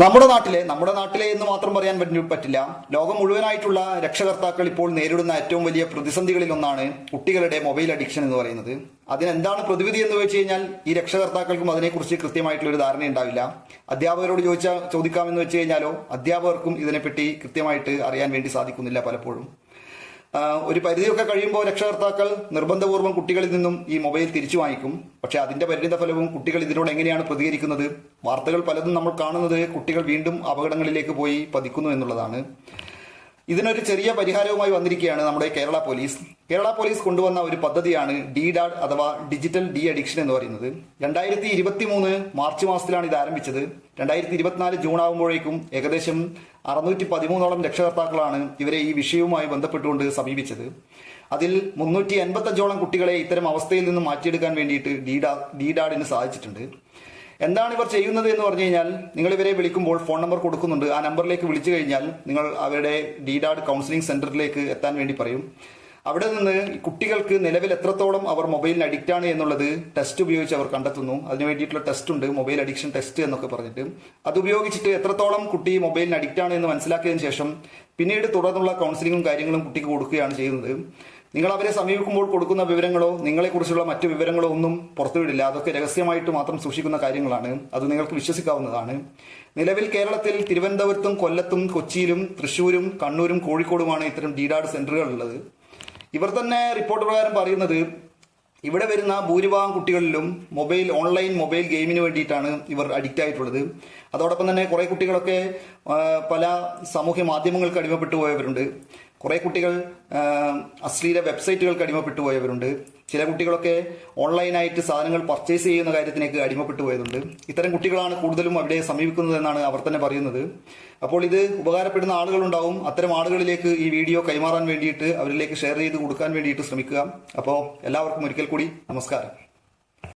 നമ്മുടെ നാട്ടിലെ നമ്മുടെ നാട്ടിലെ എന്ന് മാത്രം പറയാൻ പറ്റില്ല. ലോകം മുഴുവനായിട്ടുള്ള രക്ഷകർത്താക്കൾ ഇപ്പോൾ നേരിടുന്ന ഏറ്റവും വലിയ പ്രതിസന്ധികളിൽ ഒന്നാണ് കുട്ടികളുടെ മൊബൈൽ അഡിക്ഷൻ എന്ന് പറയുന്നത്. അതിനെന്താണ് പ്രതിവിധി എന്ന് വെച്ച് കഴിഞ്ഞാൽ ഈ രക്ഷകർത്താക്കൾക്കും അതിനെക്കുറിച്ച് കൃത്യമായിട്ടുള്ള ഒരു ധാരണ ഉണ്ടാവില്ല. അധ്യാപകരോട് ചോദിച്ചാൽ ചോദിക്കാമെന്ന് വെച്ച് കഴിഞ്ഞാലോ അധ്യാപകർക്കും ഇതിനെപ്പറ്റി കൃത്യമായിട്ട് അറിയാൻ വേണ്ടി സാധിക്കുന്നില്ല പലപ്പോഴും. ഒരു പരിധിയൊക്കെ കഴിയുമ്പോൾ രക്ഷകർത്താക്കൾ നിർബന്ധപൂർവം കുട്ടികളിൽ നിന്നും ഈ മൊബൈൽ തിരിച്ചു വാങ്ങിക്കും. പക്ഷെ അതിന്റെ പരിണിത ഫലവും കുട്ടികൾ ഇതിനോട് എങ്ങനെയാണ് പ്രതികരിക്കുന്നത്? വാർത്തകൾ പലതും നമ്മൾ കാണുന്നത് കുട്ടികൾ വീണ്ടും അപകടങ്ങളിലേക്ക് പോയി പതിക്കുന്നു എന്നുള്ളതാണ്. ഇതിനൊരു ചെറിയ പരിഹാരവുമായി വന്നിരിക്കുകയാണ് നമ്മുടെ കേരള പോലീസ്. കേരള പോലീസ് കൊണ്ടുവന്ന ഒരു പദ്ധതിയാണ് ഡി ഡാഡ് അഥവാ ഡിജിറ്റൽ ഡി അഡിക്ഷൻ എന്ന് പറയുന്നത്. രണ്ടായിരത്തി ഇരുപത്തി മൂന്ന് മാർച്ച് മാസത്തിലാണ് ഇത് ആരംഭിച്ചത്. രണ്ടായിരത്തി ഇരുപത്തിനാല് ജൂൺ ആകുമ്പോഴേക്കും ഏകദേശം അറുന്നൂറ്റി പതിമൂന്നോളം രക്ഷകർത്താക്കളാണ് ഇവരെ ഈ വിഷയവുമായി ബന്ധപ്പെട്ടുകൊണ്ട് സമീപിച്ചത്. അതിൽ മുന്നൂറ്റി എൺപത്തഞ്ചോളം കുട്ടികളെ ഇത്തരം അവസ്ഥയിൽ നിന്ന് മാറ്റിയെടുക്കാൻ വേണ്ടിയിട്ട് ഡി ഡാഡിന് സാധിച്ചിട്ടുണ്ട്. എന്താണ് ഇവർ ചെയ്യുന്നത് എന്ന് പറഞ്ഞു കഴിഞ്ഞാൽ നിങ്ങൾ ഇവരെ വിളിക്കുമ്പോൾ ഫോൺ നമ്പർ കൊടുക്കുന്നുണ്ട്. ആ നമ്പറിലേക്ക് വിളിച്ചു കഴിഞ്ഞാൽ നിങ്ങൾ അവരുടെ ഡിഡാഡ് കൗൺസിലിംഗ് സെന്ററിലേക്ക് എത്താൻ വേണ്ടി പറയും. അവിടെ നിന്ന് കുട്ടികൾക്ക് നിലവിൽ എത്രത്തോളം അവർ മൊബൈലിന് അഡിക്റ്റ് ആണ് എന്നുള്ളത് ടെസ്റ്റ് ഉപയോഗിച്ച് അവർ കണ്ടെത്തുന്നു. അതിന് വേണ്ടിയിട്ടുള്ള ടെസ്റ്റ് ഉണ്ട് മൊബൈൽ അഡിക്ഷൻ ടെസ്റ്റ് എന്നൊക്കെ പറഞ്ഞിട്ട്. അത് ഉപയോഗിച്ചിട്ട് എത്രത്തോളം കുട്ടി മൊബൈലിന് അഡിക്റ്റ് ആണ് എന്ന് മനസ്സിലാക്കിയതിനു ശേഷം പിന്നീട് തുടർന്നുള്ള കൗൺസിലിങ്ങും കാര്യങ്ങളും കുട്ടിക്ക് കൊടുക്കുകയാണ് ചെയ്യുന്നത്. നിങ്ങൾ അവരെ സമീപിക്കുമ്പോൾ കൊടുക്കുന്ന വിവരങ്ങളോ നിങ്ങളെക്കുറിച്ചുള്ള മറ്റു വിവരങ്ങളോ ഒന്നും പുറത്തുവിടില്ല. അതൊക്കെ രഹസ്യമായിട്ട് മാത്രം സൂക്ഷിക്കുന്ന കാര്യങ്ങളാണ്. അത് നിങ്ങൾക്ക് വിശ്വസിക്കാവുന്നതാണ്. നിലവിൽ കേരളത്തിൽ തിരുവനന്തപുരത്തും കൊല്ലത്തും കൊച്ചിയിലും തൃശ്ശൂരും കണ്ണൂരും കോഴിക്കോടുമാണ് ഇത്തരം ഡിഡാഡ് സെന്ററുകൾ ഉള്ളത് ഇവർ തന്നെ റിപ്പോർട്ട് പ്രകാരം പറയുന്നത് ഇവിടെ വരുന്ന ഭൂരിഭാഗം കുട്ടികളിലും മൊബൈൽ ഓൺലൈൻ മൊബൈൽ ഗെയിമിന് വേണ്ടിയിട്ടാണ് ഇവർ അഡിക്റ്റ് ആയിട്ടുള്ളത്. അതോടൊപ്പം തന്നെ കുറേ കുട്ടികളൊക്കെ പല സാമൂഹ്യ മാധ്യമങ്ങൾക്ക് അടിമപ്പെട്ടു പോയവരുണ്ട് കുറെ കുട്ടികൾ അശ്ലീല വെബ്സൈറ്റുകൾക്ക് അടിമപ്പെട്ടു പോയവരുണ്ട്. ചില കുട്ടികളൊക്കെ ഓൺലൈനായിട്ട് സാധനങ്ങൾ പർച്ചേസ് ചെയ്യുന്ന കാര്യത്തിനേക്ക് അടിമപ്പെട്ടു പോയതുണ്ട്. ഇത്തരം കുട്ടികളാണ് കൂടുതലും അവിടെ സമീപിക്കുന്നത് എന്നാണ് അവർ തന്നെ പറയുന്നത്. അപ്പോൾ ഇത് ഉപകാരപ്പെടുന്ന ആളുകളുണ്ടാവും. അത്തരം ആളുകളിലേക്ക് ഈ വീഡിയോ കൈമാറാൻ വേണ്ടിയിട്ട് അവരിലേക്ക് ഷെയർ ചെയ്ത് കൊടുക്കാൻ വേണ്ടിയിട്ട് ശ്രമിക്കുക. അപ്പോൾ എല്ലാവർക്കും ഒരിക്കൽ കൂടി നമസ്കാരം.